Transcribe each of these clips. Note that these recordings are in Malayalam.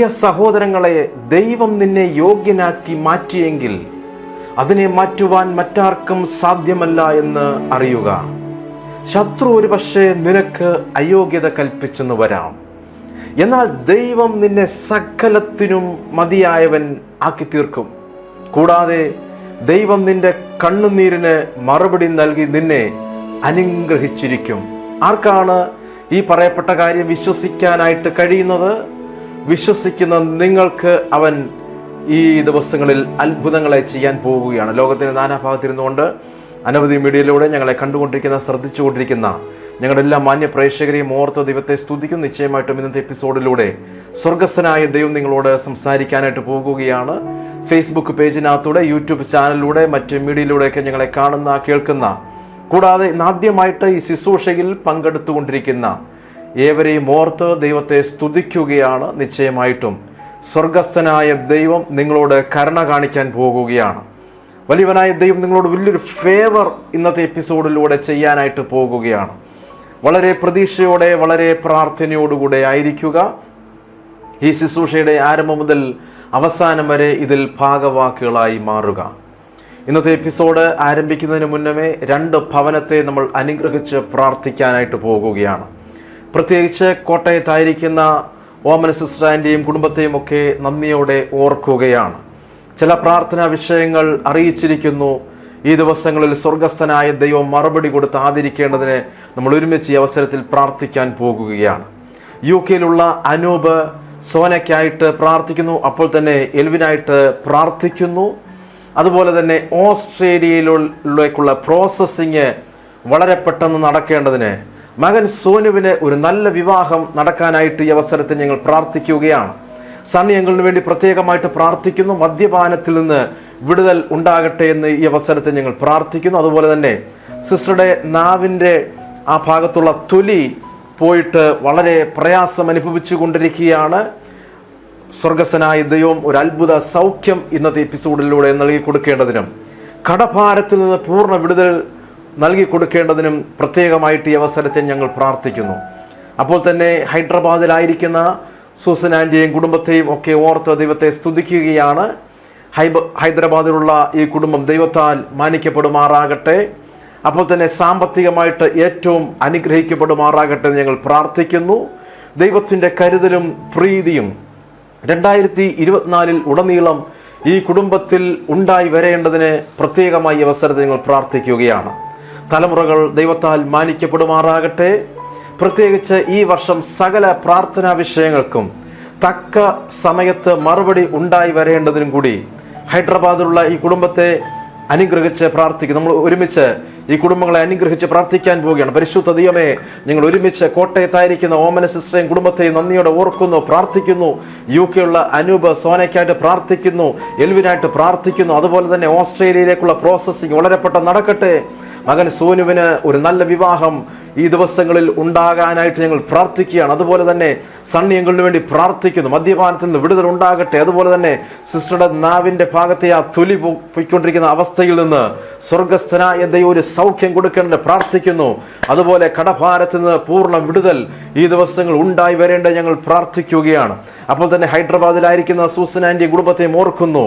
പ്രിയ സഹോദരങ്ങളെ ദൈവം നിന്നെ യോഗ്യനാക്കി മാറ്റിയെങ്കിൽ അതിനെ മാറ്റുവാൻ മറ്റാർക്കും സാധ്യമല്ല എന്ന് അറിയുക. ശത്രു ഒരു പക്ഷേ നിനക്ക് അയോഗ്യത കൽപ്പിച്ചെന്ന് വരാം. എന്നാൽ ദൈവം നിന്നെ സകലത്തിനും മതിയായവൻ ആക്കി തീർക്കും കൂടാതെ ദൈവം നിന്റെ കണ്ണുനീരിന് മറുപടി നൽകി നിന്നെ അനുഗ്രഹിച്ചിരിക്കും. ആർക്കാണ് ഈ പറയപ്പെട്ട കാര്യം വിശ്വസിക്കാനായിട്ട് കഴിയുന്നത്? വിശ്വസിക്കുന്ന നിങ്ങൾക്ക് അവൻ ഈ ദിവസങ്ങളിൽ അത്ഭുതങ്ങളെ ചെയ്യാൻ പോവുകയാണ്. ലോകത്തിന്റെ നാനാഭാഗത്തിരുന്നുകൊണ്ട് അനവധി മീഡിയയിലൂടെ ഞങ്ങളെ കണ്ടുകൊണ്ടിരിക്കുന്ന ശ്രദ്ധിച്ചുകൊണ്ടിരിക്കുന്ന ഞങ്ങളുടെ എല്ലാ മാന്യ പ്രേക്ഷകരെയും ഓർത്ത ദൈവത്തെ സ്തുതിക്കും നിശ്ചയമായിട്ടും ഇന്നത്തെ എപ്പിസോഡിലൂടെ സ്വർഗസ്ഥനായ ദൈവം നിങ്ങളോട് സംസാരിക്കാനായിട്ട് പോകുകയാണ്. ഫേസ്ബുക്ക് പേജിനകത്തൂടെ യൂട്യൂബ് ചാനലിലൂടെ മറ്റ് മീഡിയയിലൂടെയൊക്കെ ഞങ്ങളെ കാണുന്ന കേൾക്കുന്ന കൂടാതെ ഇന്നാദ്യമായിട്ട് ഈ ശുശ്രൂഷയിൽ പങ്കെടുത്തുകൊണ്ടിരിക്കുന്ന ഏവരെയും ഓർത്ത് ദൈവത്തെ സ്തുതിക്കുകയാണ് നിശ്ചയമായിട്ടും. സ്വർഗസ്ഥനായ ദൈവം നിങ്ങളോട് കരുണ കാണിക്കാൻ പോകുകയാണ്. വലിയവനായ ദൈവം നിങ്ങളോട് വലിയൊരു ഫേവർ ഇന്നത്തെ എപ്പിസോഡിലൂടെ ചെയ്യാനായിട്ട് പോകുകയാണ്. വളരെ പ്രതീക്ഷയോടെ വളരെ പ്രാർത്ഥനയോടുകൂടെ ആയിരിക്കുക. ഈ ശുശ്രൂഷയുടെ ആരംഭം മുതൽ അവസാനം വരെ ഇതിൽ ഭാഗവാക്കുകളായി മാറുക. ഇന്നത്തെ എപ്പിസോഡ് ആരംഭിക്കുന്നതിന് മുന്നമേ രണ്ട് ഭവനത്തെ നമ്മൾ അനുഗ്രഹിച്ച് പ്രാർത്ഥിക്കാനായിട്ട് പോകുകയാണ്. പ്രത്യേകിച്ച് കോട്ടയത്തായിരിക്കുന്ന ഓമന സിസ്റ്ററാന്റെയും കുടുംബത്തെയും ഒക്കെ നന്ദിയോടെ ഓർക്കുകയാണ്. ചില പ്രാർത്ഥനാ വിഷയങ്ങൾ അറിയിച്ചിരിക്കുന്നു. ഈ ദിവസങ്ങളിൽ സ്വർഗസ്ഥനായ ദൈവം മറുപടി കൊടുത്ത് ആദരിക്കേണ്ടതിന് നമ്മൾ ഒരുമിച്ച് ഈ അവസരത്തിൽ പ്രാർത്ഥിക്കാൻ പോകുകയാണ്. യു കെയിലുള്ള അനൂപ് സോനയ്ക്കായിട്ട് പ്രാർത്ഥിക്കുന്നു. അപ്പോൾ തന്നെ എൽവിനായിട്ട് പ്രാർത്ഥിക്കുന്നു. അതുപോലെ തന്നെ ഓസ്ട്രേലിയയിലേക്കുള്ള പ്രോസസ്സിങ് വളരെ പെട്ടെന്ന് നടക്കേണ്ടതിന് മകൻ സോനുവിന് ഒരു നല്ല വിവാഹം നടക്കാനായിട്ട് ഈ അവസരത്തിൽ ഞങ്ങൾ പ്രാർത്ഥിക്കുകയാണ്. സണ്ണി അങ്കിളിന് വേണ്ടി പ്രത്യേകമായിട്ട് പ്രാർത്ഥിക്കുന്നു. മദ്യപാനത്തിൽ നിന്ന് വിടുതൽ ഉണ്ടാകട്ടെ എന്ന് ഈ അവസരത്തിൽ ഞങ്ങൾ പ്രാർത്ഥിക്കുന്നു. അതുപോലെ തന്നെ സിസ്റ്ററുടെ നാവിന്റെ ആ ഭാഗത്തുള്ള തൊലി പോയിട്ട് വളരെ പ്രയാസം അനുഭവിച്ചു കൊണ്ടിരിക്കുകയാണ്. സ്വർഗസ്വനായ ദൈവം ഒരു അത്ഭുത സൗഖ്യം ഇന്നത്തെ എപ്പിസോഡിലൂടെ നൽകി കൊടുക്കേണ്ടതിനും കടഭാരത്തിൽ നിന്ന് പൂർണ വിടുതൽ നൽകി കൊടുക്കേണ്ടതിനും പ്രത്യേകമായിട്ട് ഈ അവസരത്തിൽ ഞങ്ങൾ പ്രാർത്ഥിക്കുന്നു. അപ്പോൾ തന്നെ ഹൈദരാബാദിലായിരിക്കുന്ന സൂസൻ ആന്റിയെയും കുടുംബത്തെയും ഒക്കെ ഓർത്ത് ദൈവത്തെ സ്തുതിക്കുകയാണ്. ഹൈബ ഹൈദരാബാദിലുള്ള ഈ കുടുംബം ദൈവത്താൽ മാനിക്കപ്പെടുമാറാകട്ടെ. അപ്പോൾ തന്നെ സാമ്പത്തികമായിട്ട് ഏറ്റവും അനുഗ്രഹിക്കപ്പെടുമാറാകട്ടെ എന്ന് ഞങ്ങൾ പ്രാർത്ഥിക്കുന്നു. ദൈവത്തിന്റെ കരുതലും പ്രീതിയും രണ്ടായിരത്തി ഇരുപത്തിനാലിൽ ഉടനീളം ഈ കുടുംബത്തിൽ ഉണ്ടായി വരേണ്ടതിന് പ്രത്യേകമായി അവസരത്തെ ഞങ്ങൾ പ്രാർത്ഥിക്കുകയാണ്. തലമുറകൾ ദൈവത്താൽ മാനിക്കപ്പെടുമാറാകട്ടെ. പ്രത്യേകിച്ച് ഈ വർഷം സകല പ്രാർത്ഥനാ വിഷയങ്ങൾക്കും തക്ക സമയത്ത് മറുപടി ഉണ്ടായി വരേണ്ടതിനും കൂടി ഹൈദരാബാദിലുള്ള ഈ കുടുംബത്തെ അനുഗ്രഹിച്ച് പ്രാർത്ഥിക്കും നമ്മൾ ഒരുമിച്ച് ഈ കുടുംബങ്ങളെ അനുഗ്രഹിച്ച് പ്രാർത്ഥിക്കാൻ പോവുകയാണ്. പരിശുദ്ധ ദൈവമേ ഞങ്ങൾ ഒരുമിച്ച് കോട്ടയത്തായിരിക്കുന്ന ഓമന സിസ്റ്ററേയും കുടുംബത്തെയും നന്ദിയോടെ ഓർക്കുന്നു പ്രാർത്ഥിക്കുന്നു. യു കെയുള്ള അനൂപ് സോനയ്ക്കായിട്ട് പ്രാർത്ഥിക്കുന്നു എൽവിനായിട്ട് പ്രാർത്ഥിക്കുന്നു. അതുപോലെ തന്നെ ഓസ്ട്രേലിയയിലേക്കുള്ള പ്രോസസ്സിംഗ് വളരെ പെട്ടെന്ന് നടക്കട്ടെ. മകൻ സോനുവിന് ഒരു നല്ല വിവാഹം ഈ ദിവസങ്ങളിൽ ഉണ്ടാകാനായിട്ട് ഞങ്ങൾ പ്രാർത്ഥിക്കുകയാണ്. അതുപോലെ തന്നെ സണ്ണി അങ്കിളിന് വേണ്ടി പ്രാർത്ഥിക്കുന്നു. മദ്യപാനത്തിൽ നിന്ന് വിടുതൽ ഉണ്ടാകട്ടെ. അതുപോലെ തന്നെ സിസ്റ്ററുടെ നാവിന്റെ ഭാഗത്തെ ആ തൊലി പോയിക്കൊണ്ടിരിക്കുന്ന അവസ്ഥയിൽ നിന്ന് സ്വർഗസ്ഥനായ ദൈവം ഒരു സൗഖ്യം കൊടുക്കേണ്ടത് പ്രാർത്ഥിക്കുന്നു. അതുപോലെ കടഭാരത്തിൽ നിന്ന് പൂർണ വിടുതൽ ഈ ദിവസങ്ങൾ ഉണ്ടായി വരേണ്ട ഞങ്ങൾ പ്രാർത്ഥിക്കുകയാണ്. അപ്പോൾ തന്നെ ഹൈദരാബാദിലായിരിക്കുന്ന സൂസൻ ആന്റി കുടുംബത്തെയും ഓർക്കുന്നു.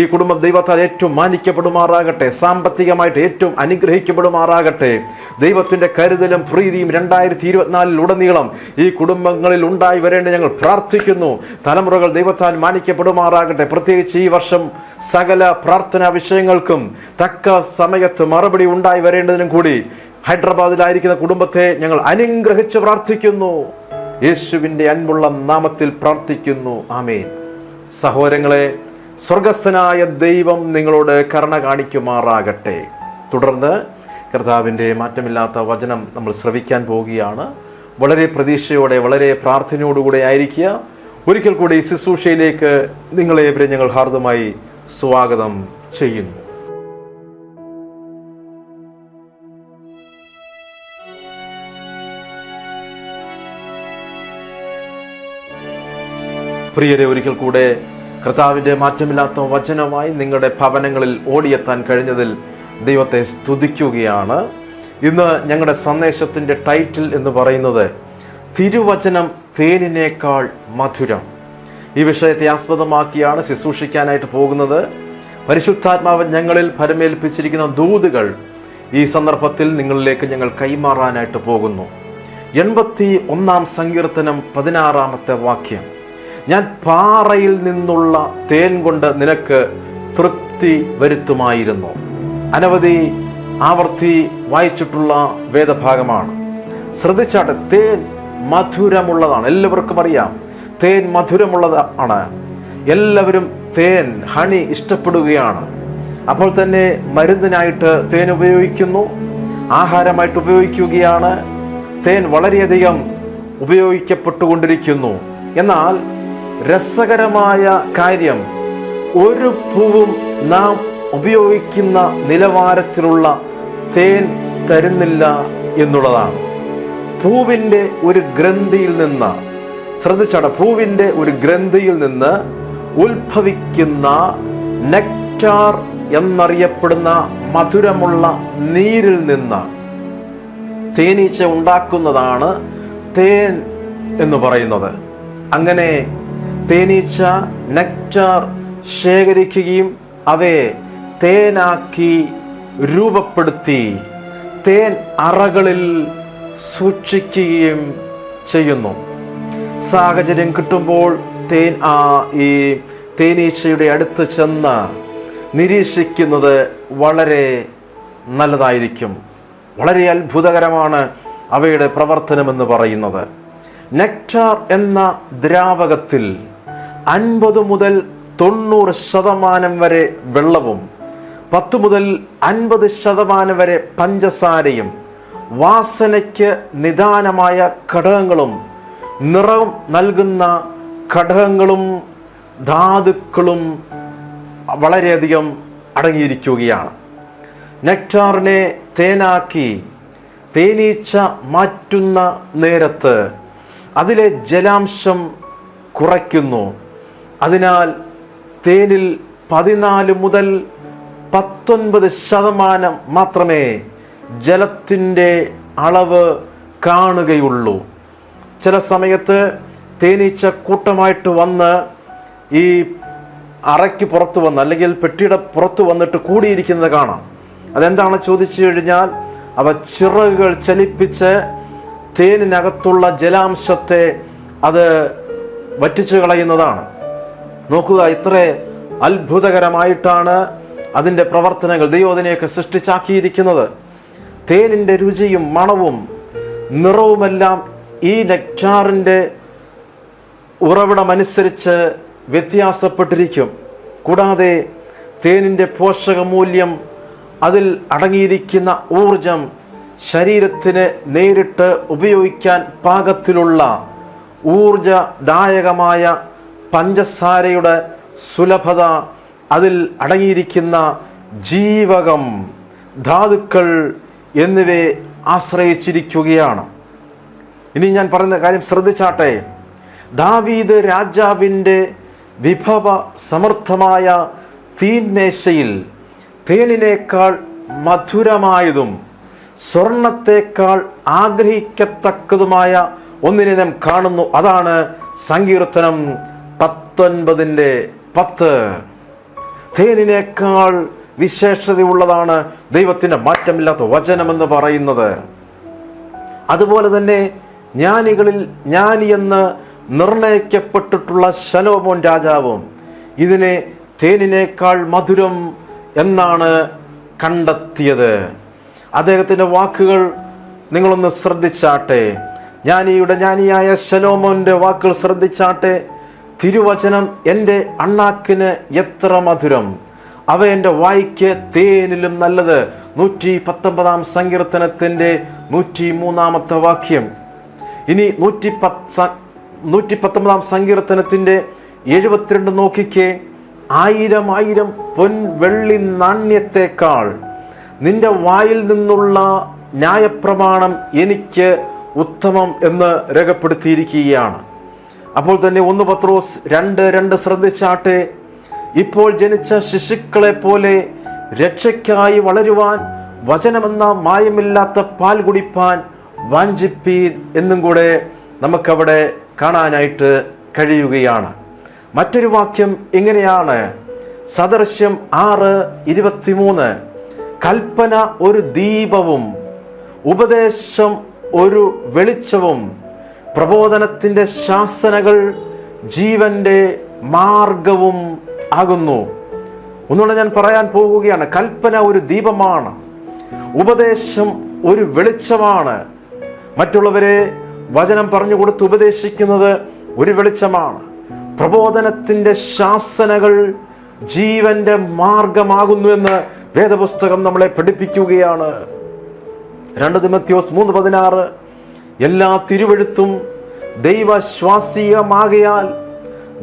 ഈ കുടുംബം ദൈവത്താൽ ഏറ്റവും മാനിക്കപ്പെടുമാറാകട്ടെ. സാമ്പത്തികമായിട്ട് ഏറ്റവും അനുഗ്രഹിക്കപ്പെടുമാറാകട്ടെ ദൈവത്തിന്റെ കരുതലും പ്രീതിയും രണ്ടായിരത്തി ഇരുപത്തിനാലിൽ ഉടനീളം ഈ കുടുംബങ്ങളിൽ ഉണ്ടായി വരേണ്ട ഞങ്ങൾ പ്രാർത്ഥിക്കുന്നു. തലമുറകൾ ദൈവത്താൽ മാനിക്കപ്പെടുമാറാകട്ടെ. പ്രത്യേകിച്ച് ഈ വർഷം സകല പ്രാർത്ഥനാ വിഷയങ്ങൾക്കും തക്ക സമയത്ത് മറുപടി ഉണ്ടായി വരേണ്ടതിനും കൂടി ഹൈദരാബാദിലായിരിക്കുന്ന കുടുംബത്തെ ഞങ്ങൾ അനുഗ്രഹിച്ച് പ്രാർത്ഥിക്കുന്നു. യേശുവിന്റെ അൻപുള്ള നാമത്തിൽ പ്രാർത്ഥിക്കുന്നു. ആമേൻ. സഹോദരങ്ങളെ സ്വർഗസ്സനായ ദൈവം നിങ്ങളോട് കരുണ കാണിക്കുമാറാകട്ടെ. തുടർന്ന് കർത്താവിന്റെ മാറ്റമില്ലാത്ത വചനം നമ്മൾ ശ്രവിക്കാൻ പോവുകയാണ്. വളരെ പ്രതീക്ഷയോടെ വളരെ പ്രാർത്ഥനയോടുകൂടെ ആയിരിക്കുക. ഒരിക്കൽ കൂടി ശുശ്രൂഷയിലേക്ക് നിങ്ങളെ ഇവരെ ഞങ്ങൾ ഹാർദമായി സ്വാഗതം ചെയ്യുന്നു. പ്രിയരെ ഒരിക്കൽ കൂടെ കർത്താവിന്റെ മാറ്റമില്ലാത്ത വചനമായി നിങ്ങളുടെ ഭവനങ്ങളിൽ ഓടിയെത്താൻ കഴിഞ്ഞതിൽ ദൈവത്തെ സ്തുതിക്കുകയാണ്. ഇന്ന് ഞങ്ങളുടെ സന്ദേശത്തിന്റെ ടൈറ്റിൽ എന്ന് പറയുന്നത് തിരുവചനം തേനിനേക്കാൾ മധുരം. ഈ വിഷയത്തെ ആസ്പദമാക്കിയാണ് ശുശ്രൂഷിക്കാനായിട്ട് പോകുന്നത്. പരിശുദ്ധാത്മാവ് ഞങ്ങളിൽ ഫലമേൽപ്പിച്ചിരിക്കുന്ന ദൂതുകൾ ഈ സന്ദർഭത്തിൽ നിങ്ങളിലേക്ക് ഞങ്ങൾ കൈമാറാനായിട്ട് പോകുന്നു. എൺപത്തി ഒന്നാം സങ്കീർത്തനം പതിനാറാമത്തെ വാക്യം. ഞാൻ പാറയിൽ നിന്നുള്ള തേൻ കൊണ്ട് നിനക്ക് തൃപ്തി വരുത്തുമായിരുന്നു. അനവധി ആവർത്തി വായിച്ചിട്ടുള്ള വേദഭാഗമാണ്. ശ്രദ്ധിച്ചാട്ടെ തേൻ മധുരമുള്ളതാണ്. എല്ലാവർക്കും അറിയാം. തേൻ മധുരമുള്ളതാണ് എല്ലാവരും തേൻ ഹണി ഇഷ്ടപ്പെടുകയാണ്. അപ്പോൾ തന്നെ മരുന്നിനായിട്ട് തേൻ ഉപയോഗിക്കുന്നു. ആഹാരമായിട്ട് ഉപയോഗിക്കുകയാണ്. തേൻ വളരെയധികം ഉപയോഗിക്കപ്പെട്ടുകൊണ്ടിരിക്കുന്നു. എന്നാൽ രസകരമായ കാര്യം ഒരു പൂവും നാം ഉപയോഗിക്കുന്ന നിലവാരത്തിലുള്ള തേൻ തരുന്നില്ല എന്നുള്ളതാണ്. പൂവിന്റെ ഒരു ഗ്രന്ഥിയിൽ നിന്ന് ശ്രദ്ധിച്ചാണ് പൂവിന്റെ ഒരു ഗ്രന്ഥിയിൽ നിന്ന് ഉത്ഭവിക്കുന്ന നെക്ടാർ എന്നറിയപ്പെടുന്ന മധുരമുള്ള നീരിൽ നിന്ന് തേനീച്ച ഉണ്ടാക്കുന്നതാണ് തേൻ എന്ന് പറയുന്നത്. അങ്ങനെ തേനീച്ച നെക്ടാർ ശേഖരിക്കുകയും അവയെ തേനാക്കി രൂപപ്പെടുത്തി തേൻ അറകളിൽ സൂക്ഷിക്കുകയും ചെയ്യുന്നു. സാഹചര്യം കിട്ടുമ്പോൾ തേൻ ആ ഈ തേനീച്ചയുടെ അടുത്ത് ചെന്ന് നിരീക്ഷിക്കുന്നത് വളരെ നല്ലതായിരിക്കും. വളരെ അത്ഭുതകരമാണ് അവയുടെ പ്രവർത്തനമെന്ന് പറയുന്നത്. നെക്ടാർ എന്ന ദ്രാവകത്തിൽ അൻപത് മുതൽ തൊണ്ണൂറ് ശതമാനം വരെ വെള്ളവും പത്ത് മുതൽ അൻപത് ശതമാനം വരെ പഞ്ചസാരയും വാസനയ്ക്ക് നിദാനമായ ഘടകങ്ങളും നിറം നൽകുന്ന ഘടകങ്ങളും ധാതുക്കളും വളരെയധികം അടങ്ങിയിരിക്കുകയാണ്. നെക്ടാറിനെ തേനാക്കി തേനീച്ച മാറ്റുന്ന നേരത്ത് അതിലെ ജലാംശം കുറയ്ക്കുന്നു. അതിനാൽ തേനിൽ പതിനാല് മുതൽ പത്തൊൻപത് ശതമാനം മാത്രമേ ജലത്തിന്റെ അളവ് കാണുകയുള്ളൂ. ചില സമയത്ത് തേനീച്ച കൂട്ടമായിട്ട് വന്ന് ഈ അറയ്ക്ക് പുറത്ത് വന്ന് അല്ലെങ്കിൽ പെട്ടിയുടെ പുറത്ത് വന്നിട്ട് കൂടിയിരിക്കുന്നത് കാണാം. അതെന്താണ് ചോദിച്ചു കഴിഞ്ഞാൽ അവ ചിറകുകൾ ചലിപ്പിച്ച് തേനിനകത്തുള്ള ജലാംശത്തെ അത് വറ്റിച്ചു കളയുന്നതാണ് നോക്കുക ഇത്ര അത്ഭുതകരമായിട്ടാണ് അതിന്റെ പ്രവർത്തനങ്ങൾ ദൈവം അതിനെയൊക്കെ സൃഷ്ടിച്ചാക്കിയിരിക്കുന്നത്. തേനിന്റെ രുചിയും മണവും നിറവുമെല്ലാം ഈ നെക്ടാറിന്റെ ഉറവിടമനുസരിച്ച് വ്യത്യാസപ്പെട്ടിരിക്കും. കൂടാതെ തേനിന്റെ പോഷകമൂല്യം അതിൽ അടങ്ങിയിരിക്കുന്ന ഊർജം ശരീരത്തിന് നേരിട്ട് ഉപയോഗിക്കാൻ പാകത്തിലുള്ള ഊർജദായകമായ പഞ്ചസാരയുടെ സുലഭത അതിൽ അടങ്ങിയിരിക്കുന്ന ജീവകം ധാതുക്കൾ എന്നിവയെ ആശ്രയിച്ചിരിക്കുകയാണ്. ഇനി ഞാൻ പറയുന്ന കാര്യം ശ്രദ്ധിച്ചാട്ടെ. ദാവീദ് രാജാവിന്റെ വിഭവ സമർത്ഥമായ തീന്മേശയിൽ തേനിനേക്കാൾ മധുരമായതും സ്വർണത്തേക്കാൾ ആഗ്രഹിക്കത്തക്കതുമായ ഒന്നിനെ നാം കാണുന്നു. അതാണ് സങ്കീർത്തനം പത്തൊൻപതിന്റെ പത്ത്. തേനിനേക്കാൾ വിശേഷതയുള്ളതാണ് ദൈവത്തിന്റെ മാറ്റമില്ലാത്ത വചനമെന്ന് പറയുന്നത്. അതുപോലെ തന്നെ ജ്ഞാനികളിൽ ജ്ഞാനി എന്ന് നിർണയിക്കപ്പെട്ടിട്ടുള്ള ശലോമോൻ രാജാവും ഇതിനെ തേനിനേക്കാൾ മധുരം എന്നാണ് കണ്ടെത്തിയത്. അദ്ദേഹത്തിന്റെ വാക്കുകൾ നിങ്ങളൊന്ന് ശ്രദ്ധിച്ചാട്ടെ. ജ്ഞാനിയുടെ ജ്ഞാനിയായ ശലോമോന്റെ വാക്കുകൾ ശ്രദ്ധിച്ചാട്ടെ. തിരുവചനം എന്റെ അണ്ണാക്കിന് എത്ര മധുരം? അവ എന്റെ വായിക്ക് തേനിലും നല്ലത്. നൂറ്റി പത്തൊമ്പതാം സങ്കീർത്തനത്തിന്റെ നൂറ്റി മൂന്നാമത്തെ വാക്യം. ഇനി നൂറ്റി പത്ത് നൂറ്റി പത്തൊമ്പതാം സങ്കീർത്തനത്തിന്റെ എഴുപത്തിരണ്ട് നോക്കിക്കേ. ആയിരം ആയിരം പൊൻ വെള്ളി നാണ്യത്തേക്കാൾ നിന്റെ വായിൽ നിന്നുള്ള ന്യായപ്രമാണം എനിക്ക് ഉത്തമം എന്ന് രേഖപ്പെടുത്തിയിരിക്കുകയാണ്. അപ്പോൾ തന്നെ ഒന്ന് പത്രോസ് രണ്ട് രണ്ട് ശ്രദ്ധിച്ചാട്ടെ. ഇപ്പോൾ ജനിച്ച ശിശുക്കളെ പോലെ രക്ഷയ്ക്കായി വളരുവാൻ വചനമെന്ന മായമില്ലാത്ത പാൽ കുടിപ്പാൻ വാഞ്ചിപ്പീൻ എന്നും കൂടെ നമുക്കവിടെ കാണാനായിട്ട് കഴിയുകയാണ്. മറ്റൊരു വാക്യം ഇങ്ങനെയാണ്. സദൃശ്യം ആറ് ഇരുപത്തിമൂന്ന്. കൽപ്പന ഒരു ദീപവും ഉപദേശം ഒരു വെളിച്ചവും പ്രബോധനത്തിന്റെ ശാസനകൾ ജീവന്റെ മാർഗവും ആകുന്നു. ഒന്നുകൂടെ ഞാൻ പറയാൻ പോവുകയാണ് കൽപ്പന ഒരു ദീപമാണ്. ഉപദേശം ഒരു വെളിച്ചമാണ്. മറ്റുള്ളവരെ വചനം പറഞ്ഞു കൊടുത്ത് ഉപദേശിക്കുന്നത് ഒരു വെളിച്ചമാണ്. പ്രബോധനത്തിന്റെ ശാസനകൾ ജീവന്റെ മാർഗമാകുന്നു എന്ന് വേദപുസ്തകം നമ്മളെ പഠിപ്പിക്കുകയാണ്. രണ്ട് തിമത്യോസ് മൂന്ന് പതിനാറ് എല്ലാ തിരുവഴുത്തും ദൈവശ്വാസീയമാകയാൽ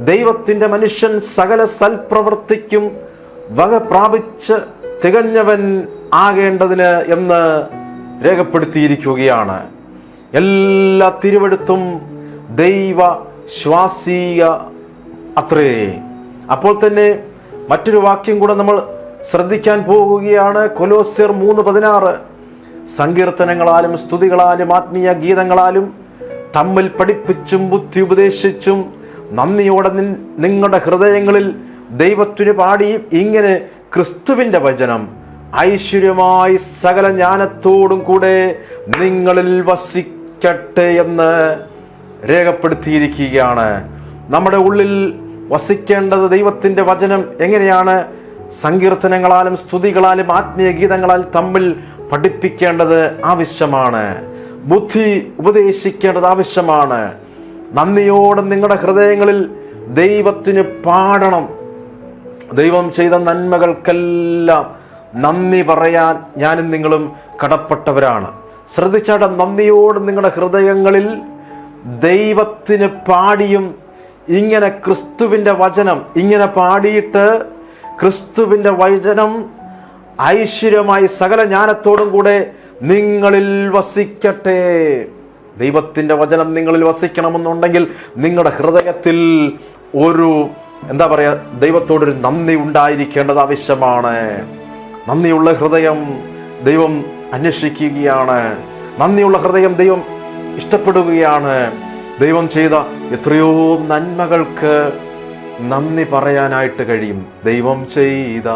ദൈവത്തിന്റെ മനുഷ്യൻ സകല സൽപ്രവൃത്തിക്കും വക പ്രാപിച്ച് തികഞ്ഞവൻ ആകേണ്ടതിന് എന്ന് രേഖപ്പെടുത്തിയിരിക്കുകയാണ്. എല്ലാ തിരുവഴുത്തും ദൈവ ശ്വാസീയ അത്രേ. അപ്പോൾ തന്നെ മറ്റൊരു വാക്യം കൂടെ നമ്മൾ ശ്രദ്ധിക്കാൻ പോവുകയാണ് കൊലോസ്യർ മൂന്ന് പതിനാറ്. സങ്കീർത്തനങ്ങളാലും സ്തുതികളാലും ആത്മീയ ഗീതങ്ങളാലും തമ്മിൽ പഠിപ്പിച്ചും ബുദ്ധി ഉപദേശിച്ചും നന്ദിയോടെ നിങ്ങളുടെ ഹൃദയങ്ങളിൽ ദൈവത്തിന് പാടി ഇങ്ങനെ ക്രിസ്തുവിന്റെ വചനം. ഐശ്വര്യമായി സകല ജ്ഞാനത്തോടും കൂടെ നിങ്ങളിൽ വസിക്കട്ടെ എന്ന് രേഖപ്പെടുത്തിയിരിക്കുകയാണ്. നമ്മുടെ ഉള്ളിൽ വസിക്കേണ്ടത് ദൈവത്തിന്റെ വചനം എങ്ങനെയാണ്? സങ്കീർത്തനങ്ങളാലും സ്തുതികളാലും ആത്മീയ ഗീതങ്ങളാലും തമ്മിൽ പഠിപ്പിക്കേണ്ടത് ആവശ്യമാണ്. ബുദ്ധി ഉപദേശിക്കേണ്ടത് ആവശ്യമാണ്. നന്ദിയോടെ നിങ്ങളുടെ ഹൃദയങ്ങളിൽ ദൈവത്തിന് പാടണം. ദൈവം ചെയ്ത നന്മകൾക്കെല്ലാം നന്ദി പറയാൻ ഞാനും നിങ്ങളും കടപ്പെട്ടവരാണ്. ശ്രദ്ധിച്ചാട്ടെ നന്ദിയോട് നിങ്ങളുടെ ഹൃദയങ്ങളിൽ ദൈവത്തിന് പാടിയും ഇങ്ങനെ ക്രിസ്തുവിന്റെ വചനം ഇങ്ങനെ പാടിയിട്ട് ക്രിസ്തുവിന്റെ വചനം ഐശ്വര്യമായി സകല ജ്ഞാനത്തോടും കൂടെ നിങ്ങളിൽ വസിക്കട്ടെ. ദൈവത്തിന്റെ വചനം നിങ്ങളിൽ വസിക്കണമെന്നുണ്ടെങ്കിൽ നിങ്ങളുടെ ഹൃദയത്തിൽ ഒരു എന്താ പറയുക ദൈവത്തോടൊരു നന്ദി ഉണ്ടായിരിക്കേണ്ടത് ആവശ്യമാണ്. നന്ദിയുള്ള ഹൃദയം ദൈവം അന്വേഷിക്കുകയാണ്. നന്ദിയുള്ള ഹൃദയം ദൈവം ഇഷ്ടപ്പെടുകയാണ്. ദൈവം ചെയ്ത എത്രയോ നന്മകൾക്ക് നന്ദി പറയാനായിട്ട് കഴിയും. ദൈവം ചെയ്ത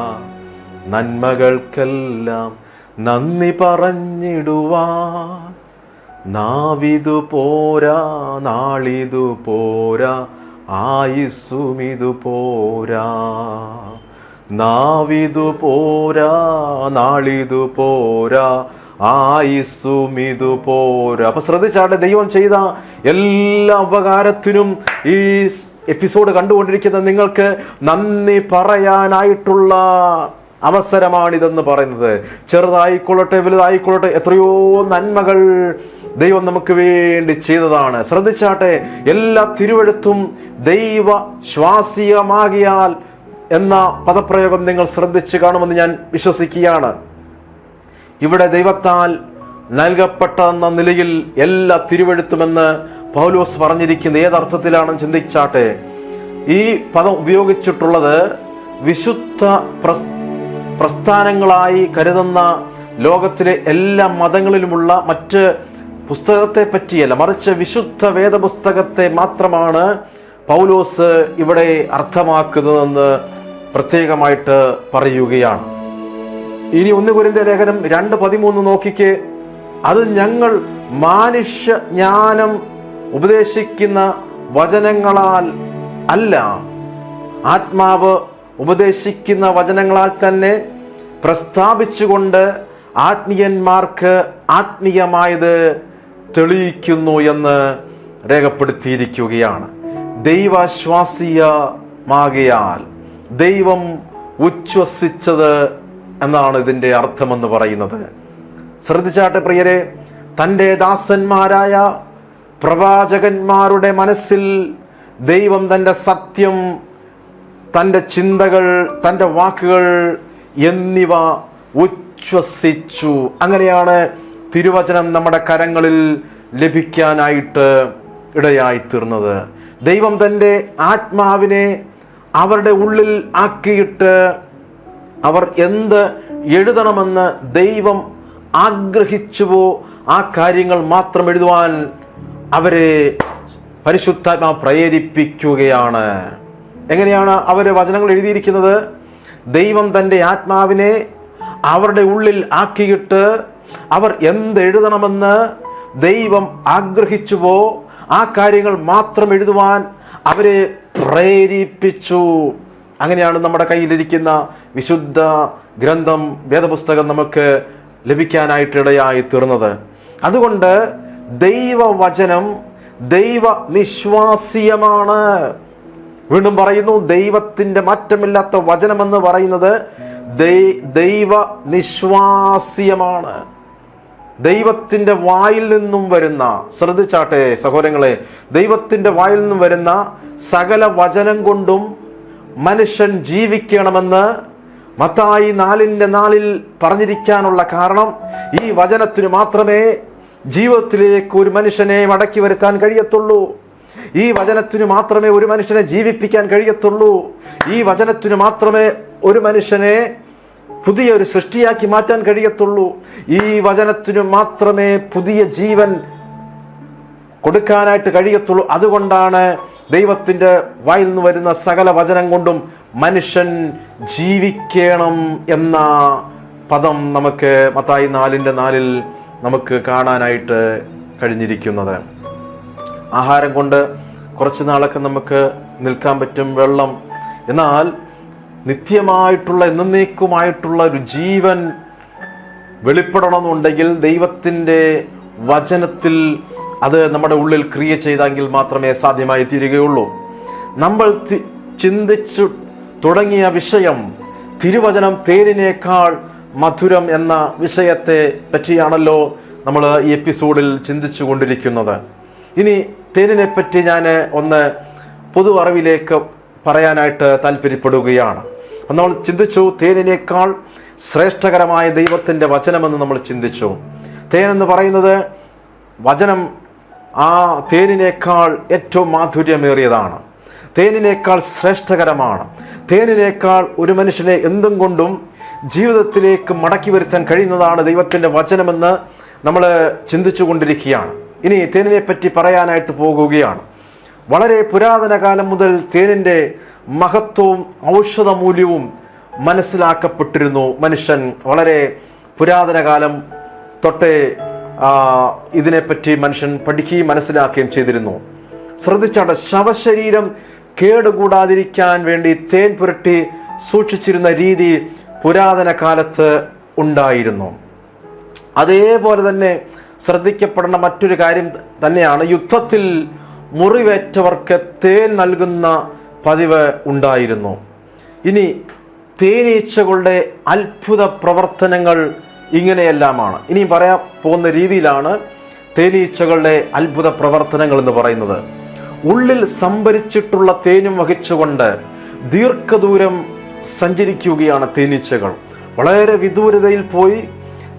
നന്മകൾക്കെല്ലാം നന്ദി പറഞ്ഞിടുവാൻ. നാവിതു പോരാ നാളിതു പോരാ ആയുസ്സുമിതു പോരാ. നാവിതു പോരാ നാളിതു പോരാ ആയുസ്സുമിതു പോരാ. അപ്പൊ ശ്രദ്ധിച്ചാട്ടെ ദൈവം ചെയ്ത എല്ലാ ഉപകാരത്തിനും ഈ എപ്പിസോഡ് കണ്ടുകൊണ്ടിരിക്കുന്ന നിങ്ങൾക്ക് നന്ദി പറയാനായിട്ടുള്ള അവസരമാണിതെന്ന് പറയുന്നത്. ചെറുതായിക്കൊള്ളട്ടെ വലുതായിക്കൊള്ളട്ടെ എത്രയോ നന്മകൾ ദൈവം നമുക്ക് വേണ്ടി ചെയ്തതാണ്. ശ്രദ്ധിച്ചാട്ടെ എല്ലാ തിരുവഴുത്തും ദൈവ ശ്വാസീയമാകിയാൽ എന്ന പദപ്രയോഗം നിങ്ങൾ ശ്രദ്ധിച്ചു കാണുമെന്ന് ഞാൻ വിശ്വസിക്കുകയാണ്. ഇവിടെ ദൈവത്താൽ നൽകപ്പെട്ടെന്ന നിലയിൽ എല്ലാ തിരുവഴുത്തുമെന്ന് പൗലോസ് പറഞ്ഞിരിക്കുന്ന ഏതർത്ഥത്തിലാണെന്ന് ചിന്തിച്ചാട്ടെ ഈ പദം ഉപയോഗിച്ചിട്ടുള്ളത് വിശുദ്ധ പ്രസ് പ്രസ്ഥാനങ്ങളായി കരുതുന്ന ലോകത്തിലെ എല്ലാ മതങ്ങളിലുമുള്ള മറ്റ് പുസ്തകത്തെ പറ്റിയല്ല മറിച്ച് വിശുദ്ധ വേദപുസ്തകത്തെ മാത്രമാണ് പൗലോസ് ഇവിടെ അർത്ഥമാക്കുന്നതെന്ന് പ്രത്യേകമായിട്ട് പറയുകയാണ്. ഇനി ഒന്ന് കുരിന്ത ലേഖനം രണ്ട് പതിമൂന്ന് നോക്കിക്ക്. അത് ഞങ്ങൾ മാനുഷ്യ ജ്ഞാനം ഉപദേശിക്കുന്ന വചനങ്ങളാൽ അല്ല ആത്മാവ് ഉപദേശിക്കുന്ന വചനങ്ങളാൽ തന്നെ പ്രസ്താവിച്ചുകൊണ്ട് ആത്മീയന്മാർക്ക് ആത്മീയമായത് തെളിയിക്കുന്നു എന്ന് രേഖപ്പെടുത്തിയിരിക്കുകയാണ്. ദൈവശ്വാസീയമാകിയാൽ ദൈവം ഉച്ഛ്വസിച്ചത് എന്നാണ് ഇതിന്റെ അർത്ഥമെന്ന് പറയുന്നത്. ശ്രദ്ധിച്ചാട്ടെ പ്രിയരെ തന്റെ ദാസന്മാരായ പ്രവാചകന്മാരുടെ മനസ്സിൽ ദൈവം തന്റെ സത്യം തന്റെ ചിന്തകൾ തന്റെ വാക്കുകൾ എന്നിവ ഉച്ഛ്വസിച്ചു അങ്ങനെയാണ് തിരുവചനം നമ്മുടെ കരങ്ങളിൽ ലഭിക്കാനായിട്ട് ഇടയായിത്തീർന്നത്. ദൈവം തന്റെ ആത്മാവിനെ അവരുടെ ഉള്ളിൽ ആക്കിയിട്ട് അവർ എന്ത് എഴുതണമെന്ന് ദൈവം ആഗ്രഹിച്ചുവോ ആ കാര്യങ്ങൾ മാത്രം എഴുതുവാൻ അവരെ പരിശുദ്ധാത്മാ പ്രേരിപ്പിക്കുകയാണ്. എങ്ങനെയാണ് അവർ വചനങ്ങൾ എഴുതിയിരിക്കുന്നത്? ദൈവം തന്റെ ആത്മാവിനെ അവരുടെ ഉള്ളിൽ ആക്കിയിട്ട് അവർ എന്തെഴുതണമെന്ന് ദൈവം ആഗ്രഹിച്ചുവോ ആ കാര്യങ്ങൾ മാത്രം എഴുതുവാൻ അവരെ പ്രേരിപ്പിച്ചു. അങ്ങനെയാണ് നമ്മുടെ കയ്യിലിരിക്കുന്ന വിശുദ്ധ ഗ്രന്ഥം വേദപുസ്തകം നമുക്ക് ലഭിക്കാനായിട്ടിടയായി തീർന്നത്. അതുകൊണ്ട് ദൈവവചനം ദൈവ നിശ്വാസീയമാണ് വീണ്ടും പറയുന്നു ദൈവത്തിന്റെ മാറ്റമില്ലാത്ത വചനമെന്ന് പറയുന്നത് ദൈവ നിശ്വാസ്യമാണ്. ദൈവത്തിന്റെ വായിൽ നിന്നും വരുന്ന ശ്രദ്ധിച്ചാട്ടെ സഹോദരങ്ങളെ ദൈവത്തിന്റെ വായിൽ നിന്നും വരുന്ന സകല വചനം കൊണ്ടും മനുഷ്യൻ ജീവിക്കണമെന്ന് മത്തായി നാലിന്റെ നാലിൽ പറഞ്ഞിരിക്കാനുള്ള കാരണം ഈ വചനത്തിന് മാത്രമേ ജീവിതത്തിലേക്ക് ഒരു മനുഷ്യനെ മടക്കി വരുത്താൻ കഴിയത്തുള്ളൂ. ഈ വചനത്തിനു മാത്രമേ ഒരു മനുഷ്യനെ ജീവിപ്പിക്കാൻ കഴിയത്തുള്ളൂ. ഈ വചനത്തിനു മാത്രമേ ഒരു മനുഷ്യനെ പുതിയ ഒരു സൃഷ്ടിയാക്കി മാറ്റാൻ കഴിയത്തുള്ളൂ. ഈ വചനത്തിനു മാത്രമേ പുതിയ ജീവൻ കൊടുക്കാനായിട്ട് കഴിയത്തുള്ളൂ. അതുകൊണ്ടാണ് ദൈവത്തിന്റെ വായിൽ നിന്ന് വരുന്ന സകല വചനം കൊണ്ടും മനുഷ്യൻ ജീവിക്കണം എന്ന പദം നമുക്ക് മത്തായി നാലിന്റെ നാലിൽ നമുക്ക് കാണാനായിട്ട് കഴിഞ്ഞിരിക്കുന്നത്. ആഹാരം കൊണ്ട് കുറച്ച് നാളൊക്കെ നമുക്ക് നിൽക്കാൻ പറ്റും വെള്ളം. എന്നാൽ നിത്യമായിട്ടുള്ള എന്നേക്കുമായിട്ടുള്ള ഒരു ജീവൻ വെളിപ്പെടണമെന്നുണ്ടെങ്കിൽ ദൈവത്തിന്റെ വചനത്തിൽ അത് നമ്മുടെ ഉള്ളിൽ ക്രിയ ചെയ്തെങ്കിൽ മാത്രമേ സാധ്യമായി തീരുകയുള്ളൂ. നമ്മൾ ചിന്തിച്ചു തുടങ്ങിയ വിഷയം തിരുവചനം തേരിനേക്കാൾ മധുരം എന്ന വിഷയത്തെ പറ്റിയാണല്ലോ നമ്മൾ ഈ എപ്പിസോഡിൽ ചിന്തിച്ചു കൊണ്ടിരിക്കുന്നത്. ഇനി തേനിനെ പറ്റി ഞാൻ ഒന്ന് പൊതു അറിവിലേക്ക് പറയാനായിട്ട് താല്പര്യപ്പെടുകയാണ്. നമ്മൾ ചിന്തിച്ചു തേനിനേക്കാൾ ശ്രേഷ്ഠകരമായ ദൈവത്തിന്റെ വചനമെന്ന് നമ്മൾ ചിന്തിച്ചു. തേൻ എന്ന് പറയുന്നത് വചനം ആ തേനിനേക്കാൾ ഏറ്റവും മാധുര്യമേറിയതാണ്. തേനിനേക്കാൾ ശ്രേഷ്ഠകരമാണ്. തേനിനേക്കാൾ ഒരു മനുഷ്യനെ എന്തും കൊണ്ടും ജീവിതത്തിലേക്ക് മടക്കി വരുത്താൻ കഴിയുന്നതാണ് ദൈവത്തിന്റെ വചനമെന്ന് നമ്മൾ ചിന്തിച്ചു കൊണ്ടിരിക്കുകയാണ്. ഇനി തേനിനെ പറ്റി പറയാനായിട്ട് പോകുകയാണ്. വളരെ പുരാതന കാലം മുതൽ തേനിന്റെ മഹത്വവും ഔഷധ മൂല്യവും മനസ്സിലാക്കപ്പെട്ടിരുന്നു മനുഷ്യൻ. വളരെ പുരാതന കാലം തൊട്ടേ ഇതിനെപ്പറ്റി മനുഷ്യൻ പഠിക്കുകയും മനസ്സിലാക്കുകയും ചെയ്തിരുന്നു. ശ്രദ്ധിച്ചാട്ടെ ശവശരീരം കേടുകൂടാതിരിക്കാൻ വേണ്ടി തേൻ പുരട്ടി സൂക്ഷിച്ചിരുന്ന രീതി പുരാതന കാലത്ത് ഉണ്ടായിരുന്നു. അതേപോലെ തന്നെ ശ്രദ്ധിക്കപ്പെടേണ്ട മറ്റൊരു കാര്യം തന്നെയാണ്. യുദ്ധത്തിൽ മുറിവേറ്റവർക്ക് തേൻ നൽകുന്ന പതിവ് ഉണ്ടായിരുന്നു. ഇനി തേനീച്ചകളുടെ അത്ഭുത പ്രവർത്തനങ്ങൾ ഇങ്ങനെയെല്ലാമാണ്. ഇനി പറയാൻ പോകുന്ന രീതിയിലാണ് തേനീച്ചകളുടെ അത്ഭുത പ്രവർത്തനങ്ങൾ എന്ന് പറയുന്നത്. ഉള്ളിൽ സംഭരിച്ചിട്ടുള്ള തേനും വഹിച്ചുകൊണ്ട് ദീർഘദൂരം സഞ്ചരിക്കുകയാണ് തേനീച്ചകൾ. വളരെ വിദൂരതയിൽ പോയി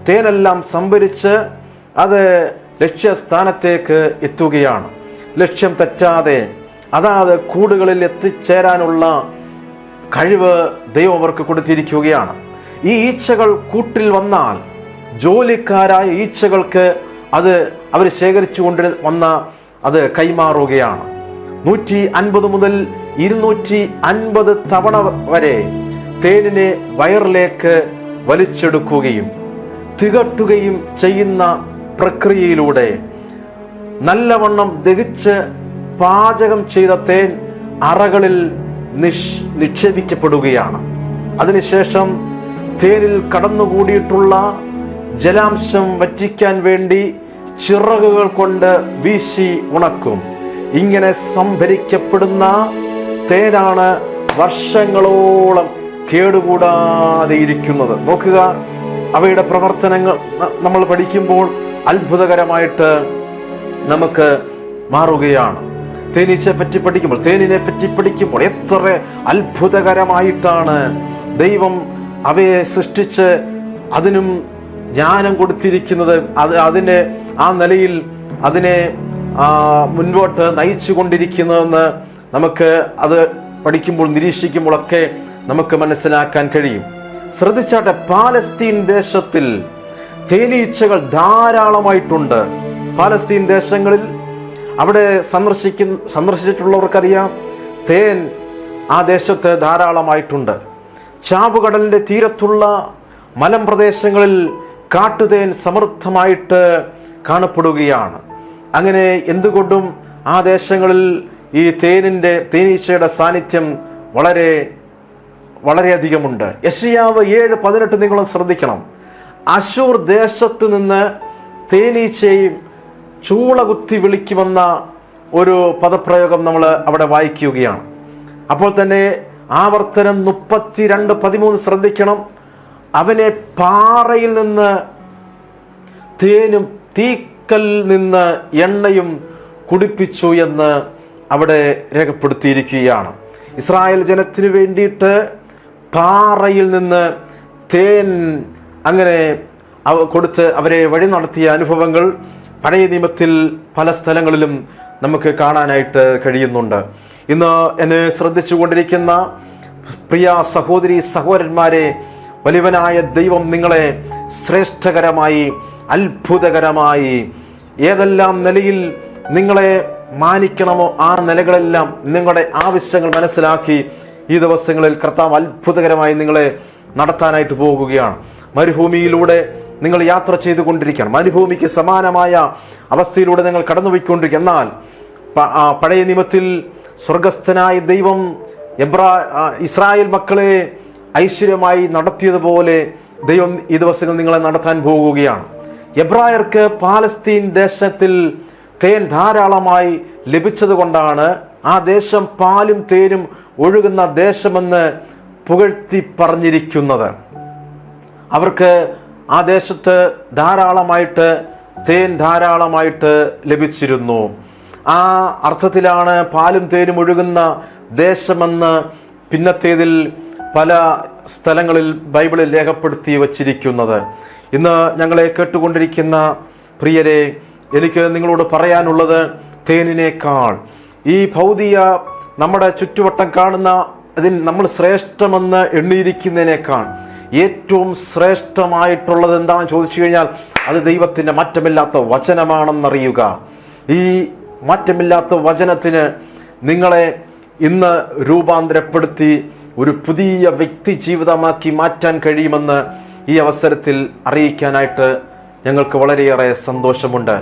തേനെല്ലാം സംഭരിച്ച് അത് ലക്ഷ്യസ്ഥാനത്തേക്ക് എത്തുകയാണ്. ലക്ഷ്യം തെറ്റാതെ അതാത് കൂടുകളിൽ എത്തിച്ചേരാനുള്ള കഴിവ് ദൈവം അവർക്ക് കൊടുത്തിരിക്കുകയാണ്. ഈ ഈച്ചകൾ കൂട്ടിൽ വന്നാൽ ജോലിക്കാരായ ഈച്ചകൾക്ക് അത് അവർ ശേഖരിച്ചു കൊണ്ട് വന്ന അത് കൈമാറുകയാണ്. നൂറ്റി അൻപത് മുതൽ ഇരുന്നൂറ്റി അൻപത് തവണ വരെ തേനിനെ വയറിലേക്ക് വലിച്ചെടുക്കുകയും തികട്ടുകയും ചെയ്യുന്ന പ്രക്രിയയിലൂടെ നല്ലവണ്ണം ദഹിച്ച് പാചകം ചെയ്ത തേൻ അറകളിൽ നിഷ് നിക്ഷേപിക്കപ്പെടുകയാണ്. അതിനുശേഷം തേനിൽ കടന്നുകൂടിയിട്ടുള്ള ജലാംശം വറ്റിക്കാൻ വേണ്ടി ചിറകുകൾ കൊണ്ട് വീശി ഉണക്കും. ഇങ്ങനെ സംഭരിക്കപ്പെടുന്ന തേനാണ് വർഷങ്ങളോളം കേടുകൂടാതെ ഇരിക്കുന്നത് നോക്കുക അവയുടെ പ്രവർത്തനങ്ങൾ നമ്മൾ പഠിക്കുമ്പോൾ അത്ഭുതകരമായിട്ട് നമുക്ക് മാറുകയാണ്. തേനീച്ചയെ പറ്റി പഠിക്കുമ്പോൾ തേനിനെ പറ്റി പഠിക്കുമ്പോൾ എത്ര അത്ഭുതകരമായിട്ടാണ് ദൈവം അവയെ സൃഷ്ടിച്ച് അതിനും ജ്ഞാനം കൊടുത്തിരിക്കുന്നത്. അത് അതിനെ ആ നിലയിൽ അതിനെ മുൻപോട്ട് നയിച്ചു കൊണ്ടിരിക്കുന്നതെന്ന് നമുക്ക് അത് പഠിക്കുമ്പോൾ നിരീക്ഷിക്കുമ്പോഴൊക്കെ നമുക്ക് മനസ്സിലാക്കാൻ കഴിയും. ശ്രദ്ധിച്ചാട്ടെ പാലസ്തീൻ ദേശത്തിൽ തേനീച്ചകൾ ധാരാളമായിട്ടുണ്ട്. പാലസ്തീൻ ദേശങ്ങളിൽ അവിടെ സന്ദർശിക്കുന്ന സന്ദർശിച്ചിട്ടുള്ളവർക്കറിയാം തേൻ ആ ദേശത്ത് ധാരാളമായിട്ടുണ്ട്. ചാവുകടലിന്റെ തീരത്തുള്ള മലമ്പ്രദേശങ്ങളിൽ കാട്ടുതേൻ സമൃദ്ധമായിട്ട് കാണപ്പെടുകയാണ്. അങ്ങനെ എന്തുകൊണ്ടും ആ ദേശങ്ങളിൽ ഈ തേനിന്റെ തേനീച്ചയുടെ സാന്നിധ്യം വളരെ വളരെയധികമുണ്ട്. യശയാവ് ഏഴ് പതിനെട്ട് നിങ്ങളും ശ്രദ്ധിക്കണം. അശൂർ ദേശത്ത് നിന്ന് തേനീച്ചയും ചൂളകുത്തി വിളിക്കുമെന്ന ഒരു പദപ്രയോഗം നമ്മൾ അവിടെ വായിക്കുകയാണ്. അപ്പോൾ തന്നെ ആവർത്തനം മുപ്പത്തിരണ്ട് പതിമൂന്ന് ശ്രദ്ധിക്കണം. അവനെ പാറയിൽ നിന്ന് തേനും തീക്കൽ നിന്ന് എണ്ണയും കുടിപ്പിച്ചു എന്ന് അവിടെ രേഖപ്പെടുത്തിയിരിക്കുകയാണ്. ഇസ്രായേൽ ജനത്തിനു വേണ്ടിയിട്ട് പാറയിൽ നിന്ന് തേൻ അങ്ങനെ അവ കൊടുത്ത് അവരെ വഴി നടത്തിയ അനുഭവങ്ങൾ പഴയ നിയമത്തിൽ പല സ്ഥലങ്ങളിലും നമുക്ക് കാണാനായിട്ട് കഴിയുന്നുണ്ട്. ഇന്ന് എന്നെ ശ്രദ്ധിച്ചുകൊണ്ടിരിക്കുന്ന പ്രിയ സഹോദരി സഹോദരന്മാരെ വലിയവനായ ദൈവം നിങ്ങളെ ശ്രേഷ്ഠകരമായി അത്ഭുതകരമായി ഏതെല്ലാം നിലയിൽ നിങ്ങളെ മാനിക്കണമോ ആ നിലകളെല്ലാം നിങ്ങളുടെ ആവശ്യങ്ങൾ മനസ്സിലാക്കി ഈ ദിവസങ്ങളിൽ കർത്താവ് അത്ഭുതകരമായി നിങ്ങളെ നടത്താനായിട്ട് പോകുകയാണ്. മരുഭൂമിയിലൂടെ നിങ്ങൾ യാത്ര ചെയ്തുകൊണ്ടിരിക്കുകയാണ് മരുഭൂമിക്ക് സമാനമായ അവസ്ഥയിലൂടെ നിങ്ങൾ കടന്നുപോയിക്കൊണ്ടിരിക്കുക എന്നാൽ പഴയ നിയമത്തിൽ സ്വർഗസ്ഥനായ ദൈവം എബ്രാ ഇസ്രായേൽ മക്കളെ ഐശ്വര്യമായി നടത്തിയതുപോലെ ദൈവം ഈ ദിവസങ്ങൾ നിങ്ങളെ നടത്താൻ പോകുകയാണ്. എബ്രായർക്ക് പാലസ്തീൻ ദേശത്തിൽ തേൻ ധാരാളമായി ലഭിച്ചത് കൊണ്ടാണ് ആ ദേശം പാലും തേനും ഒഴുകുന്ന ദേശമെന്ന് പുകഴ്ത്തി പറഞ്ഞിരിക്കുന്നത്. അവർക്ക് ആ ദേശത്ത് ധാരാളമായിട്ട് തേൻ ധാരാളമായിട്ട് ലഭിച്ചിരുന്നു. ആ അർത്ഥത്തിലാണ് പാലും തേനും ഒഴുകുന്ന ദേശമെന്ന് പിന്നത്തേതിൽ പല സ്ഥലങ്ങളിൽ ബൈബിളിൽ രേഖപ്പെടുത്തി വച്ചിരിക്കുന്നത്. ഇന്ന് ഞങ്ങളെ കേട്ടുകൊണ്ടിരിക്കുന്ന പ്രിയരെ എനിക്ക് നിങ്ങളോട് പറയാനുള്ളത് തേനിനേക്കാൾ. ഈ ഭൗതിക നമ്മുടെ ചുറ്റുവട്ടം കാണുന്ന അതിൽ നമ്മൾ ശ്രേഷ്ഠമെന്ന് എണ്ണിയിരിക്കുന്നതിനേക്കാൾ. ഏറ്റവും ശ്രേഷ്ഠമായിട്ടുള്ളത് എന്താണെന്ന് ചോദിച്ചു കഴിഞ്ഞാൽ അത് ദൈവത്തിന്റെ മാറ്റമില്ലാത്ത വചനമാണെന്നറിയുക. ഈ മാറ്റമില്ലാത്ത വചനത്തിന് നിങ്ങളെ ഇന്ന് രൂപാന്തരപ്പെടുത്തി ഒരു പുതിയ വ്യക്തി ജീവിതമാക്കി മാറ്റാൻ കഴിയുമെന്ന് ഈ അവസരത്തിൽ അറിയിക്കാനായിട്ട് ഞങ്ങൾക്ക് വളരെയേറെ സന്തോഷമുണ്ട്.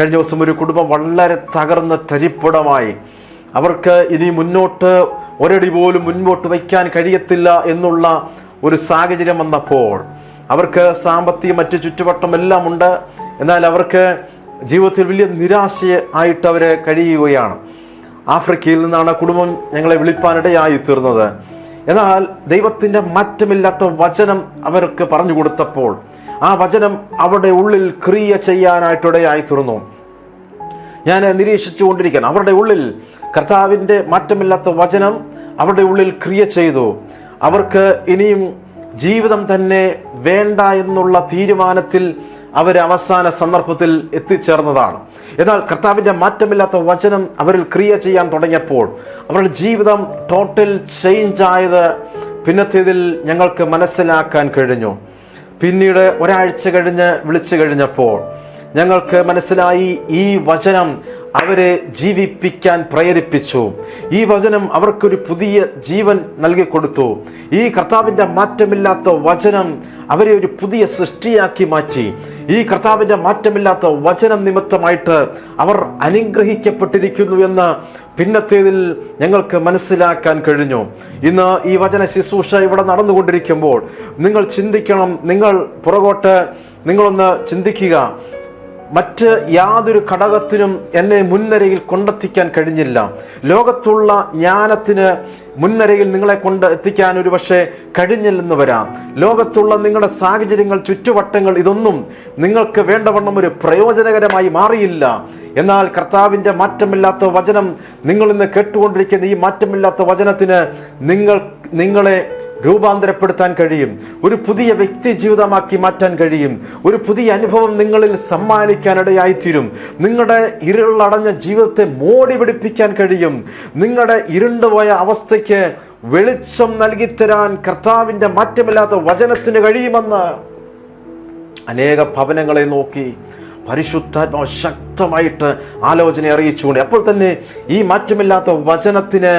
കഴിഞ്ഞ ദിവസം ഒരു കുടുംബം വളരെ തകർന്ന് തരിപ്പുടമായി. അവർക്ക് ഇനി മുന്നോട്ട് ഒരടി പോലും മുൻപോട്ട് വയ്ക്കാൻ കഴിയത്തില്ല എന്നുള്ള ഒരു സാഹചര്യം വന്നപ്പോൾ അവർക്ക് സാമ്പത്തിക മറ്റ് ചുറ്റുവട്ടം എല്ലാം ഉണ്ട്. എന്നാൽ അവർക്ക് ജീവിതത്തിൽ വലിയ നിരാശ ആയിട്ട് അവർ കഴിയുകയാണ്. ആഫ്രിക്കയിൽ നിന്നാണ് കുടുംബം ഞങ്ങളെ വിളിപ്പാനിടയായി തീർന്നത്. എന്നാൽ ദൈവത്തിന്റെ മാറ്റമില്ലാത്ത വചനം അവർക്ക് പറഞ്ഞു കൊടുത്തപ്പോൾ ആ വചനം അവരുടെ ഉള്ളിൽ ക്രിയ ചെയ്യാനായിട്ടിടയായി തീർന്നു. ഞാൻ നിരീക്ഷിച്ചു കൊണ്ടിരിക്കുകയാണ്. അവരുടെ ഉള്ളിൽ കർത്താവിന്റെ മാറ്റമില്ലാത്ത വചനം അവരുടെ ഉള്ളിൽ ക്രിയ ചെയ്തു. അവർക്ക് ഇനിയും ജീവിതം തന്നെ വേണ്ട എന്നുള്ള തീരുമാനത്തിൽ അവർ അവസാന സന്ദർഭത്തിൽ എത്തിച്ചേർന്നതാണ്. എന്നാൽ കർത്താവിന്റെ മാറ്റമില്ലാത്ത വചനം അവരിൽ ക്രിയ ചെയ്യാൻ തുടങ്ങിയപ്പോൾ അവരുടെ ജീവിതം ടോട്ടൽ ചേഞ്ച് ആയത് പിന്നത്തേതിൽ ഞങ്ങൾക്ക് മനസ്സിലാക്കാൻ കഴിഞ്ഞു. പിന്നീട് ഒരാഴ്ച കഴിഞ്ഞ് വിളിച്ചു കഴിഞ്ഞപ്പോൾ ഞങ്ങൾക്ക് മനസ്സിലായി ഈ വചനം അവരെ ജീവിപ്പിക്കാൻ പ്രേരിപ്പിച്ചു. ഈ വചനം അവർക്കൊരു പുതിയ ജീവൻ നൽകി കൊടുത്തു. ഈ കർത്താവിന്റെ മാറ്റമില്ലാത്ത വചനം അവരെ ഒരു പുതിയ സൃഷ്ടിയാക്കി മാറ്റി. ഈ കർത്താവിന്റെ മാറ്റമില്ലാത്ത വചനം നിമിത്തമായിട്ട് അവർ അനുഗ്രഹിക്കപ്പെട്ടിരിക്കുന്നു എന്ന് പിന്നത്തേതിൽ ഞങ്ങൾക്ക് മനസ്സിലാക്കാൻ കഴിഞ്ഞു. ഇന്ന് ഈ വചന ശുശ്രൂഷ ഇവിടെ നടന്നുകൊണ്ടിരിക്കുമ്പോൾ നിങ്ങൾ ചിന്തിക്കണം നിങ്ങൾ പുറകോട്ട് നിങ്ങളൊന്ന് ചിന്തിക്കുക. മറ്റ് യാതൊരു ഘടകത്തിനും എന്നെ മുൻനിരയിൽ കൊണ്ടെത്തിക്കാൻ കഴിഞ്ഞില്ല. ലോകത്തുള്ള ജ്ഞാനത്തിന് മുൻനിരയിൽ നിങ്ങളെ കൊണ്ട് എത്തിക്കാൻ ഒരു പക്ഷേ കഴിഞ്ഞില്ലെന്ന് വരാം. ലോകത്തുള്ള നിങ്ങളുടെ സാഹചര്യങ്ങൾ ചുറ്റുവട്ടങ്ങൾ ഇതൊന്നും നിങ്ങൾക്ക് വേണ്ടവണ്ണം ഒരു പ്രയോജനകരമായി മാറിയില്ല. എന്നാൽ കർത്താവിന്റെ മാറ്റമില്ലാത്ത വചനം നിങ്ങൾ ഇന്ന് കേട്ടുകൊണ്ടിരിക്കുന്ന ഈ മാറ്റമില്ലാത്ത വചനത്തിന് നിങ്ങൾ നിങ്ങളെ രൂപാന്തരപ്പെടുത്താൻ കഴിയും. ഒരു പുതിയ വ്യക്തി ജീവിതമാക്കി മാറ്റാൻ കഴിയും. ഒരു പുതിയ അനുഭവം നിങ്ങളിൽ സമ്മാനിക്കാനിടയായിത്തീരും. നിങ്ങളുടെ ഇരുളടഞ്ഞ ജീവിതത്തെ മോടി പിടിപ്പിക്കാൻ കഴിയും. നിങ്ങളുടെ ഇരുണ്ടുപോയ അവസ്ഥയ്ക്ക് വെളിച്ചം നൽകിത്തരാൻ കർത്താവിന്റെ മാറ്റമില്ലാത്ത വചനത്തിന് കഴിയുമെന്ന് അനേക ഭവനങ്ങളെ നോക്കി പരിശുദ്ധാത്മാവ് ശക്തമായിട്ട് ആലോചന അറിയിച്ചുകൊണ്ട് അപ്പോൾ തന്നെ ഈ മാറ്റമില്ലാത്ത വചനത്തിന്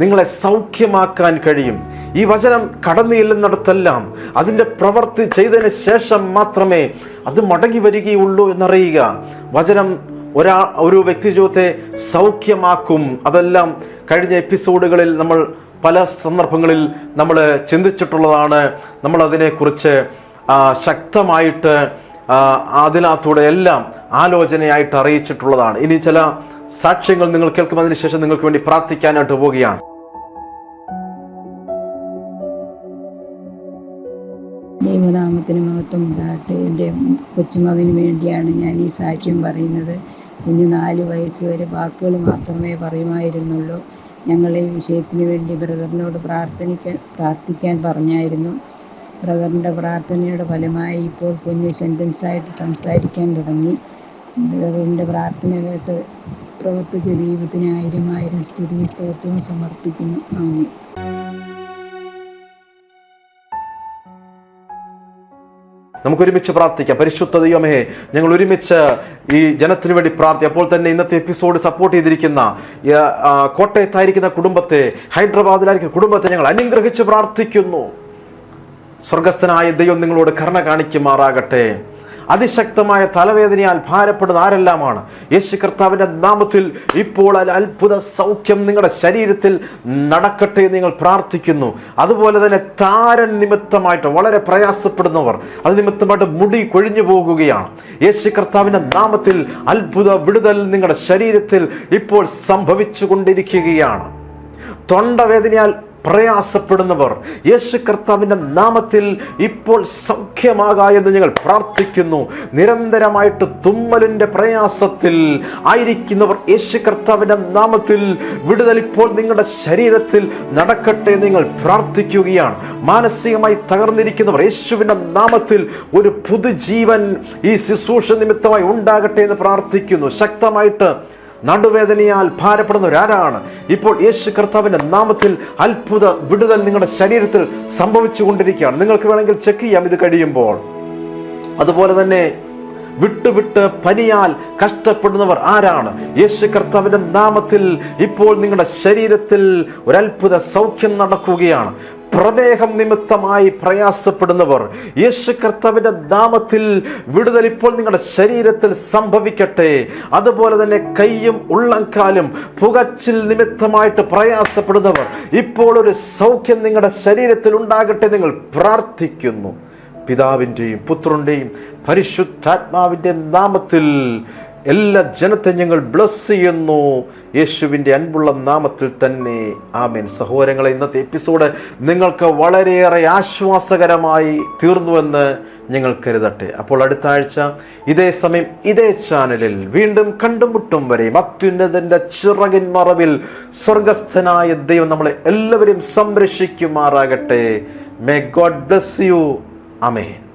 നിങ്ങളെ സൗഖ്യമാക്കാൻ കഴിയും. ഈ വചനം കടന്നു ചെല്ലുന്നിടത്തെല്ലാം അതിന്റെ പ്രവൃത്തി ചെയ്തതിന് ശേഷം മാത്രമേ അത് മടങ്ങി വരികയുള്ളൂ എന്നറിയുക. വചനം ഒരാ ഒരു വ്യക്തി ജീവിതത്തെ സൗഖ്യമാക്കും. അതെല്ലാം കഴിഞ്ഞ എപ്പിസോഡുകളിൽ നമ്മൾ പല സന്ദർഭങ്ങളിൽ നമ്മൾ ചിന്തിച്ചിട്ടുള്ളതാണ്. നമ്മളതിനെക്കുറിച്ച് ശക്തമായിട്ട് അതിനകത്തൂടെ എല്ലാം ആലോചനയായിട്ട് അറിയിച്ചിട്ടുള്ളതാണ്. ഇനി ചില സാക്ഷ്യങ്ങൾ നിങ്ങൾ കേൾക്കും അതിനുശേഷം നിങ്ങൾക്ക് വേണ്ടി പ്രാർത്ഥിക്കാനായിട്ട് പോവുകയാണ്. ദൈവനാമത്തിന് മഹത്വം ഉണ്ടാകട്ടെ. എന്റെ കൊച്ചുമകന് വേണ്ടിയാണ് ഞാൻ ഈ സാക്ഷ്യം പറയുന്നത്. കുഞ്ഞ് നാല് വയസ്സ് വരെ വാക്കുകൾ മാത്രമേ പറയുമായിരുന്നുള്ളൂ. ഞങ്ങൾ ഈ വിഷയത്തിന് വേണ്ടി ബ്രദറിനോട് പ്രാർത്ഥനിക്കാൻ പ്രാർത്ഥിക്കാൻ പറഞ്ഞായിരുന്നു. ബ്രദറിന്റെ പ്രാർത്ഥനയുടെ ഫലമായി ഇപ്പോൾ കുഞ്ഞ് സെന്റൻസായിട്ട് സംസാരിക്കാൻ തുടങ്ങി. ബ്രദറിന്റെ പ്രാർത്ഥന കേട്ട് പ്രവർത്തിച്ച ദൈവത്തിന് ആയിരം ആയിരം സ്തുതി സ്തോത്രവും സമർപ്പിക്കുന്നു. ആമി നമുക്ക് ഒരുമിച്ച് പ്രാർത്ഥിക്കാം. പരിശുദ്ധ ദൈവമേ ഞങ്ങൾ ഒരുമിച്ച് ഈ ജനത്തിനു വേണ്ടി പ്രാർത്ഥി അപ്പോൾ തന്നെ ഇന്നത്തെ എപ്പിസോഡ് സപ്പോർട്ട് ചെയ്തിരിക്കുന്ന കോട്ടയത്തായിരിക്കുന്ന കുടുംബത്തെ ഹൈദരാബാദിലായിരിക്കുന്ന കുടുംബത്തെ ഞങ്ങൾ അനുഗ്രഹിച്ച് പ്രാർത്ഥിക്കുന്നു. സ്വർഗസ്ഥനായ ദൈവം നിങ്ങളോട് കരുണ കാണിക്കുമാറാകട്ടെ. അതിശക്തമായ തലവേദനയാൽ ഭാരപ്പെടുന്ന ആരെല്ലാമാണ്? യേശു കർത്താവിന്റെ നാമത്തിൽ ഇപ്പോൾ അത്ഭുത സൗഖ്യം നിങ്ങളുടെ ശരീരത്തിൽ നടക്കട്ടെ നിങ്ങൾ പ്രാർത്ഥിക്കുന്നു. അതുപോലെ തന്നെ താരൻ നിമിത്തമായിട്ട് വളരെ പ്രയാസപ്പെടുന്നവർ അത് നിമിത്തമായിട്ട് മുടി കൊഴിഞ്ഞു പോകുകയാണ്. യേശു കർത്താവിന്റെ നാമത്തിൽ അത്ഭുത വിടുതൽ നിങ്ങളുടെ ശരീരത്തിൽ ഇപ്പോൾ സംഭവിച്ചു കൊണ്ടിരിക്കുകയാണ് തൊണ്ടവേദനയാൽ പ്രയാസപ്പെടുന്നവർ. യേശു കർത്താവിന്റെ നാമത്തിൽ ഇപ്പോൾ സൗഖ്യമാക എന്ന് ഞങ്ങൾ പ്രാർത്ഥിക്കുന്നു. നിരന്തരമായിട്ട് തുമ്മലിന്റെ പ്രയാസത്തിൽ ആയിരിക്കുന്നവർ യേശു കർത്താവിന്റെ നാമത്തിൽ വിടുതൽ ഇപ്പോൾ നിങ്ങളുടെ ശരീരത്തിൽ നടക്കട്ടെ നിങ്ങൾ പ്രാർത്ഥിക്കുകയാണ്. മാനസികമായി തകർന്നിരിക്കുന്നവർ യേശുവിന്റെ നാമത്തിൽ ഒരു പുതുജീവൻ ഈ ശുശ്രൂഷ നിമിത്തമായി ഉണ്ടാകട്ടെ എന്ന് പ്രാർത്ഥിക്കുന്നു. ശക്തമായിട്ട് നടുവേദനയാൽ ഭാരപ്പെടുന്ന ഒരാരാണ് ഇപ്പോൾ യേശു കർത്താവിന്റെ നാമത്തിൽ അത്ഭുത വിടുതൽ നിങ്ങളുടെ ശരീരത്തിൽ സംഭവിച്ചു കൊണ്ടിരിക്കുകയാണ് നിങ്ങൾക്ക് വേണമെങ്കിൽ ചെക്ക് ചെയ്യാം ഇത് കഴിയുമ്പോൾ. അതുപോലെ തന്നെ വിട്ടുവിട്ട് പനിയാൽ കഷ്ടപ്പെടുന്നവർ ആരാണ്? യേശു കർത്താവിന്റെ നാമത്തിൽ ഇപ്പോൾ നിങ്ങളുടെ ശരീരത്തിൽ ഒരത്ഭുത സൗഖ്യം നടക്കുകയാണ്. പ്രമേഹം നിമിത്തമായി പ്രയാസപ്പെടുന്നവർ യേശു കർത്താവിന്റെ നാമത്തിൽ വിടുതൽ ഇപ്പോൾ നിങ്ങളുടെ ശരീരത്തിൽ സംഭവിക്കട്ടെ. അതുപോലെ തന്നെ കയ്യും ഉള്ളംകാലും പുകച്ചിൽ നിമിത്തമായിട്ട് പ്രയാസപ്പെടുന്നവർ ഇപ്പോൾ ഒരു സൗഖ്യം നിങ്ങളുടെ ശരീരത്തിൽ ഉണ്ടാകട്ടെ നിങ്ങൾ പ്രാർത്ഥിക്കുന്നു. പിതാവിന്റെയും പുത്രന്റെയും പരിശുദ്ധാത്മാവിന്റെ നാമത്തിൽ എല്ലാ ജനത്തെ ഞങ്ങൾ ബ്ലസ് ചെയ്യുന്നു. യേശുവിന്റെ അൻപുള്ള നാമത്തിൽ തന്നെ. ആമേൻ. സഹോദരങ്ങളെ ഇന്നത്തെ എപ്പിസോഡ് നിങ്ങൾക്ക് വളരെയേറെ ആശ്വാസകരമായി തീർന്നുവെന്ന് ഞങ്ങൾ കരുതട്ടെ. അപ്പോൾ അടുത്ത ആഴ്ച ഇതേ സമയം ഇതേ ചാനലിൽ വീണ്ടും കണ്ടുമുട്ടും വരെ അത്യുന്നതന്റെ ചിറകിൻ മറവിൽ സ്വർഗസ്ഥനായ ദൈവം നമ്മളെ എല്ലാവരെയും സംരക്ഷിക്കുമാറാകട്ടെ. May God bless you amen